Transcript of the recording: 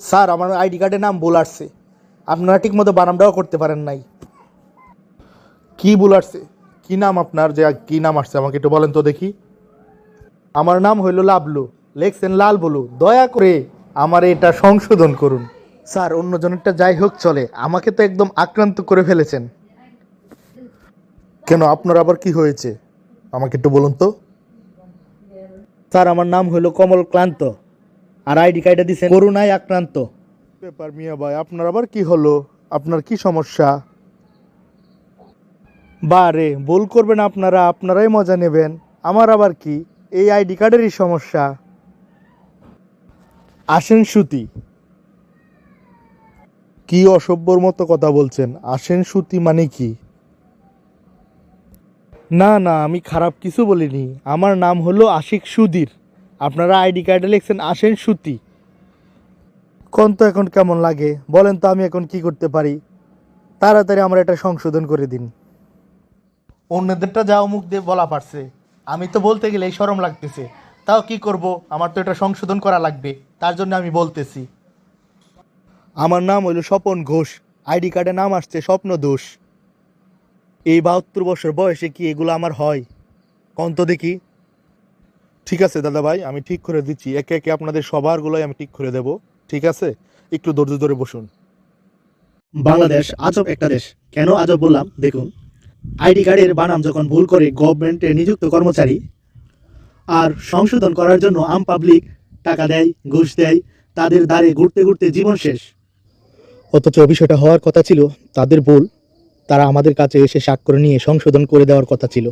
Sir, আমার ID কার্ডের নাম ভুল আসছে। আপনারা ঠিক মতো বানামটাও করতে পারেন নাই। কি ভুল আসছে? কি নাম আপনার? যে কি নাম আসছে? আমাকে একটু বলেন তো দেখি। আমার নাম হইল লাবলু। লেখছেন লাল বলু। দয়া করে আমার এটা সংশোধন করুন। স্যার অন্যজনেরটা যাই হোক চলে। আমাকে তো একদম আক্রান্ত করে ফেলেছেন। কেন? আপনার আবার কি হয়েছে? আমাকে একটু বলুন তো। স্যার, আমার নাম হইল কমল ক্লান্ত। আর আইডি কার্ডে দিচ্ছেন করুণায় আক্রান্ত। ব্যাপার মিয়া ভাই আপনার আবার কি হলো? আপনার কি সমস্যা? বারে ভুল করবেন আপনারা আপনারাই মজা নেবেন। আমার আবার কি? এই আইডি কার্ডেরই সমস্যা। আসেন সুতি। কি অসভ্যর মতো কথা বলছেন? আসেন সুতি মানে কি? না না আমি খারাপ কিছু বলিনি। আমার নাম হলো আশিক সুধীর। আপনারা আইডি কার্ডে লিখছেন আসেন সুতি। কোন তো এখন কেমন লাগে? বলেন তো আমি এখন কি করতে পারি? তাড়াতাড়ি আমার এটা সংশোধন করে দিন। অন্যদেরটা যাও মুখ দিয়ে বলা পারছে। আমি তো বলতে গেলে সরম লাগতেছে। তাও কি করব? আমার তো এটা সংশোধন করা লাগবে। তার জন্য আমি বলতেছি। আমার নাম হইল স্বপন ঘোষ। আইডি কার্ডে নাম আসছে স্বপ্ন দোষ। এই বাহাত্তর বছর বয়সে কি এগুলো আমার হয়? কন্ত দেখি। ঠিক আছে দাদা ভাই আমি ঠিক করে দিচ্ছি। একে একে আপনাদের সবারগুলোই আমি ঠিক করে দেব। ঠিক আছে? একটু ধৈর্য ধরে বসুন। বাংলাদেশ আজব একটা দেশ। কেন আজব বললাম? দেখুন আইডি কার্ডের বানাম যখন ভুল করে গভর্নমেন্টে নিযুক্ত কর্মচারী আর সংশোধন করার জন্য আম পাবলিক টাকা দেয় ঘুষ দেয় তাদের দ্বারে ঘুরতে ঘুরতে জীবন শেষ। অথচ বিষয়টা হওয়ার কথা ছিল তাদের ভুল তারা আমাদের কাছে এসে সাক করে নিয়ে সংশোধন করে দেওয়ার কথা ছিল।